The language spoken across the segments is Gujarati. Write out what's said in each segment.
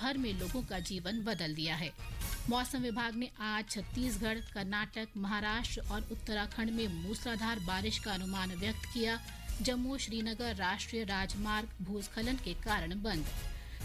भर में लोगों का जीवन बदल दिया है। मौसम विभाग ने आज छत्तीसगढ़, कर्नाटक, महाराष्ट्र और उत्तराखंड में मूसलाधार बारिश का अनुमान व्यक्त किया। जम्मू श्रीनगर राष्ट्रीय राजमार्ग भूस्खलन के कारण बंद।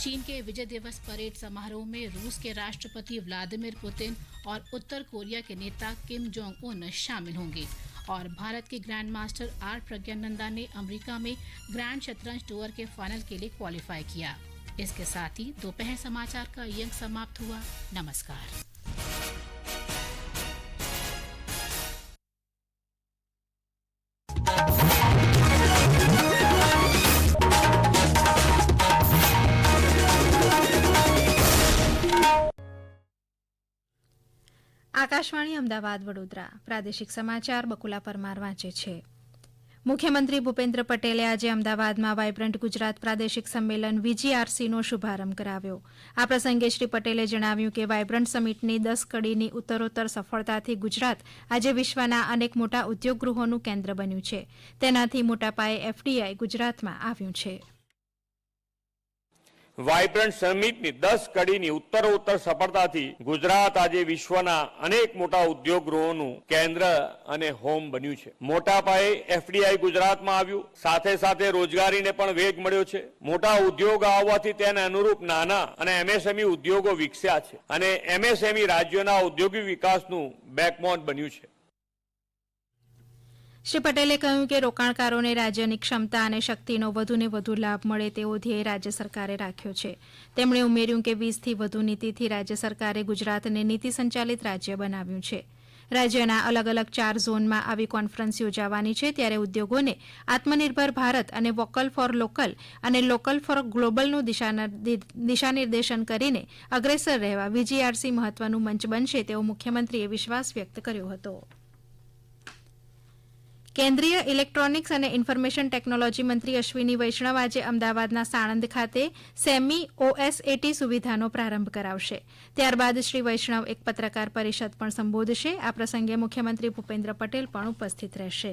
चीन के विजय दिवस परेड समारोह में रूस के राष्ट्रपति व्लादिमीर पुतिन और उत्तर कोरिया के नेता किम जोंग उन शामिल होंगे और भारत के ग्रैंड मास्टर आर प्रज्ञानंदा ने अमेरिका में ग्रैंड शतरंज टूर के फाइनल के लिए क्वालिफाई किया। इसके साथ ही दोपहर समाचार का ये अंक समाप्त हुआ नमस्कार આકાશવાણી અમદાવાદ વડોદરા પ્રાદેશિક સમાચાર બકુલા પરમાર વાંચે છે મુખ્યમંત્રી ભૂપેન્દ્ર પટેલે આજે અમદાવાદમાં વાયબ્રન્ટ ગુજરાત પ્રાદેશિક સંમેલન વીજીઆરસીનો શુભારંભ કરાવ્યો. આ પ્રસંગે શ્રી પટેલે જણાવ્યું કે વાયબ્રન્ટ સમિટની દસ કડીની ઉત્તરોત્તર સફળતાથી ગુજરાત આજે વિશ્વના અનેક મોટા ઉદ્યોગગૃહોનું કેન્દ્ર બન્યું છે. તેનાથી મોટા પાયે એફડીઆઈ ગુજરાતમાં આવ્યું છે. વાઇબ્રન્ટ સમિટની દસ કડીની ઉત્તરોત્તર સફળતાથી ગુજરાત આજે વિશ્વના અનેક મોટા ઉદ્યોગ ગૃહોનું કેન્દ્ર અને હોમ બન્યું છે. મોટા પાયે એફડીઆઈ ગુજરાતમાં આવ્યું. સાથે સાથે રોજગારીને પણ વેગ મળ્યો છે. મોટા ઉદ્યોગ આવવાથી તેને અનુરૂપ નાના અને એમએસએમઈ ઉદ્યોગો વિકસ્યા છે. અને એમએસએમઈ રાજ્યોના ઔદ્યોગિક વિકાસનું બેકબોન બન્યું છે. શ્રી પટેલે કહ્યું કે રોકાણકારોને રાજ્યની ક્ષમતા અને શક્તિનો વધુને વધુ લાભ મળે તેવો ધ્યેય રાજ્ય સરકારે રાખ્યો છે. તેમણે ઉમેર્યું કે વીસથી વધુ નીતિથી રાજ્ય સરકારે ગુજરાતને નીતિ સંચાલિત રાજ્ય બનાવ્યું છે. રાજ્યના અલગ અલગ ચાર ઝોનમાં આવી કોન્ફરન્સ યોજાવાની છે ત્યારે ઉદ્યોગોને આત્મનિર્ભર ભારત અને વોકલ ફોર લોકલ અને લોકલ ફોર ગ્લોબલનું દિશાનિર્દેશન કરીને અગ્રેસર રહેવા, વીજીઆરસી મહત્વનું મંચ બનશે તેવો મુખ્યમંત્રીએ વિશ્વાસ વ્યક્ત કર્યો હતો. કેન્દ્રીય ઇલેક્ટ્રોનિક્સ અને ઇન્ફોર્મેશન ટેકનોલોજી મંત્રી અશ્વિની વૈષ્ણવ આજે અમદાવાદના સાણંદ ખાતે સેમી ઓએસએટી સુવિધાનો પ્રારંભ કરાવશે. ત્યારબાદ શ્રી વૈષ્ણવ એક પત્રકાર પરિષદ પણ સંબોધશે. આ પ્રસંગે મુખ્યમંત્રી ભૂપેન્દ્ર પટેલ પણ ઉપસ્થિત રહેશે.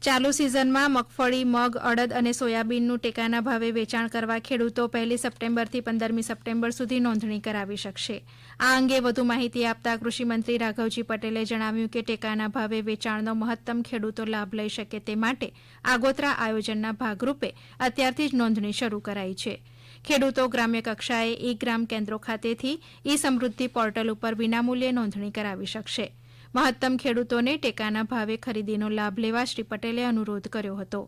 ચાલુ સિઝનમાં મગફળી, મગ, અડદ અને સોયાબીનનું ટેકાના ભાવે વેચાણ કરવા ખેડૂતો પહેલી સપ્ટેમ્બરથી પંદરમી સપ્ટેમ્બર સુધી નોંધણી કરાવી શકશે. આ અંગે વધુ માહિતી આપતા કૃષિમંત્રી રાઘવજી પટેલે જણાવ્યું કે ટેકાના ભાવે વેચાણનો મહત્તમ ખેડૂતો લાભ લઈ શકે તે માટે આગોતરા આયોજનના ભાગરૂપે અત્યારથી જ નોંધણી શરૂ કરાઈ છે. ખેડૂતો ગ્રામ્ય કક્ષાએ ઈ ગ્રામ કેન્દ્રો ખાતેથી ઈ સમૃદ્ધિ પોર્ટલ ઉપર વિનામૂલ્યે નોંધણી કરાવી શકશે. મહત્તમ ખેડૂતોને ટેકાના ભાવે ખરીદીનો લાભ લેવા શ્રી પટેલે અનુરોધ કર્યો હતો.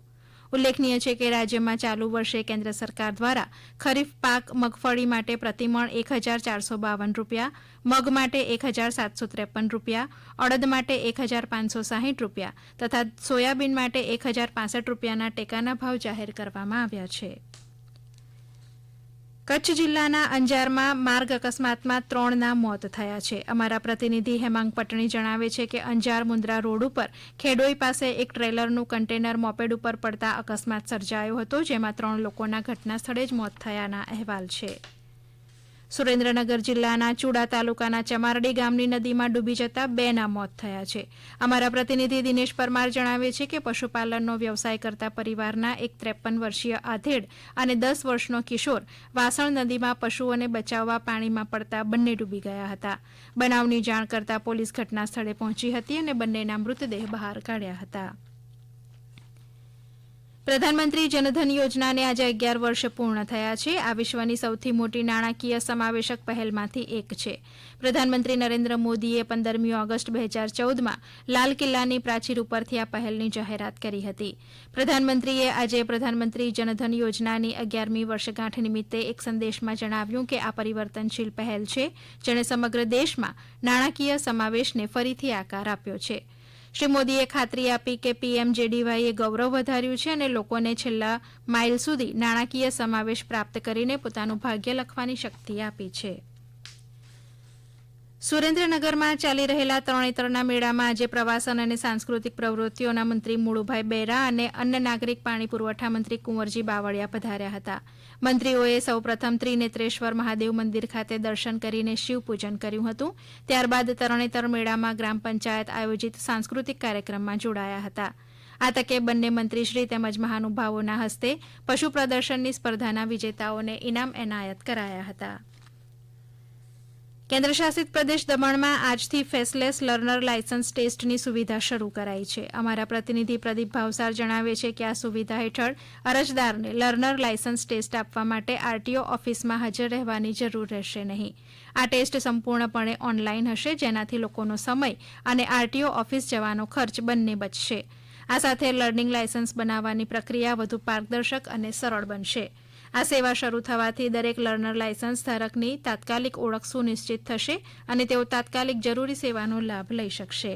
ઉલ્લેખનીય છે કે રાજ્યમાં ચાલુ વર્ષે કેન્દ્ર સરકાર દ્વારા ખરીફ પાક મગફળી માટે પ્રતિમણ એક હજાર ચારસો બાવન રૂપિયા, મગ માટે એક હજાર સાતસો ત્રેપન રૂપિયા, અડદ માટે એક હજાર પાંચસો સાહીઠ રૂપિયા તથા સોયાબીન માટે એક હજાર રૂપિયાના ટેકાના ભાવ જાહેર કરવામાં આવ્યા છે. કચ્છ જિલ્લાના અંજારમાં માર્ગ અકસ્માતમાં ત્રણના મોત થયા છે. અમારા પ્રતિનિધિ હેમાંગ પટણી જણાવે છે કે અંજાર મુન્દ્રા રોડ ઉપર ખેડોઈ પાસે એક ટ્રેલરનું કન્ટેનર મોપેડ ઉપર પડતા અકસ્માત સર્જાયો હતો, જેમાં ત્રણ લોકોના ઘટના સ્થળે જ મોત થયાના અહેવાલ છે. સુરેન્દ્રનગર જિલ્લાના ચુડા તાલુકાના ચમારડી ગામની નદીમાં ડૂબી જતા બેના મોત થયા છે. અમારા પ્રતિનિધિ દિનેશ પરમાર જણાવે છે કે પશુપાલનનો વ્યવસાય કરતા પરિવારના એક ત્રેપન વર્ષીય આધેડ અને દસ વર્ષનો કિશોર વાસણ નદીમાં પશુઓને બચાવવા પાણીમાં પડતા બંને ડૂબી ગયા હતા. બનાવની જાણ કરતા પોલીસ ઘટના સ્થળે પહોંચી હતી અને બંનેના મૃતદેહ બહાર કાઢ્યા હતા. પ્રધાનમંત્રી જનધન યોજનાને આજે અગિયાર વર્ષ પૂર્ણ થયા છે. આ વિશ્વની સૌથી મોટી નાણાકીય સમાવેશક પહેલમાંથી એક છે. પ્રધાનમંત્રી નરેન્દ્ર મોદીએ પંદરમી ઓગસ્ટ બે હજાર ચૌદમાં લાલ કિલ્લાની પ્રાચીર ઉપરથી આ પહેલની જાહેરાત કરી હતી. પ્રધાનમંત્રીએ આજે પ્રધાનમંત્રી જનધન યોજનાની અગિયારમી વર્ષગાંઠ નિમિત્તે એક સંદેશમાં જણાવ્યું કે આ પરિવર્તનશીલ પહેલ છે, જેણે સમગ્ર દેશમાં નાણાકીય સમાવેશને ફરીથી આકાર આપ્યો છે. શ્રી મોદીએ ખાતરી આપી કે પીએમજેડીવાઈએ ગૌરવ વધાર્યું છે અને લોકોને છેલ્લા માઇલ સુધી નાણાકીય સમાવેશ પ્રાપ્ત કરીને પોતાનું ભાગ્ય લખવાની શક્તિ આપી છે. સુરેન્દ્રનગરમાં ચાલી રહેલા તરણેતરના મેળામાં આજે પ્રવાસન અને સાંસ્કૃતિક પ્રવૃત્તિઓના મંત્રી મુળુભાઈ બેરા અને અન્ન નાગરિક પાણી પુરવઠા મંત્રી કુંવરજી બાવળિયા પધાર્યા હતા. મંત્રીઓએ સૌપ્રથમ ત્રિનેત્રેશ્વર મહાદેવ મંદિર ખાતે દર્શન કરીને શિવપૂજન કર્યું હતું. ત્યારબાદ તરણેતર મેળામાં ગ્રામ પંચાયત આયોજિત સાંસ્કૃતિક કાર્યક્રમમાં જોડાયા હતા. આ તકે બંને મંત્રીશ્રી તેમજ મહાનુભાવોના હસ્તે પશુ પ્રદર્શનની સ્પર્ધાના વિજેતાઓને ઇનામ એનાયત કરાયા હતા. કેન્દ્રશાસિત પ્રદેશ દમણમાં આજથી ફેસલેસ લર્નર લાયસન્સ ટેસ્ટની સુવિધા શરૂ કરાઈ છે. અમારા પ્રતિનિધિ પ્રદીપ ભાવસાર જણાવે છે કે આ સુવિધા હેઠળ અરજદારને લર્નર લાયસન્સ ટેસ્ટ આપવા માટે આરટીઓ ઓફિસમાં હાજર રહેવાની જરૂર રહેશે નહીં. આ ટેસ્ટ સંપૂર્ણપણે ઓનલાઈન હશે, જેનાથી લોકોનો સમય અને આરટીઓ ઓફિસ જવાનો ખર્ચ બંને બચશે. આ સાથે લર્નિંગ લાયસન્સ બનાવવાની પ્રક્રિયા વધુ પારદર્શક અને સરળ બનશે. આ સેવા શરૂ થવાથી દરેક લર્નર લાયસન્સ ધારકની તાત્કાલિક ઓળખ સુનિશ્ચિત થશે અને તેઓ તાત્કાલિક જરૂરી સેવાનો લાભ લઈ શકશે.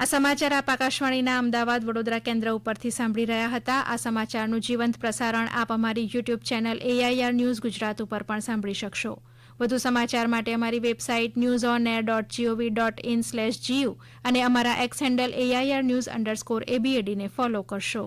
આ સમાચાર આપ આકાશવાણીના અમદાવાદ વડોદરા કેન્દ્ર ઉપરથી સાંભળી રહ્યા હતા. આ સમાચારનું જીવંત પ્રસારણ આપ અમારી YouTube channel AIR news Gujarat ઉપર પણ સાંભળી શકશો. વધુ સમાચાર માટે અમારી website news on air dot GOV dot in slash GU અને અમારા X handle AIR news underscore એબીએડીને follow કરશો.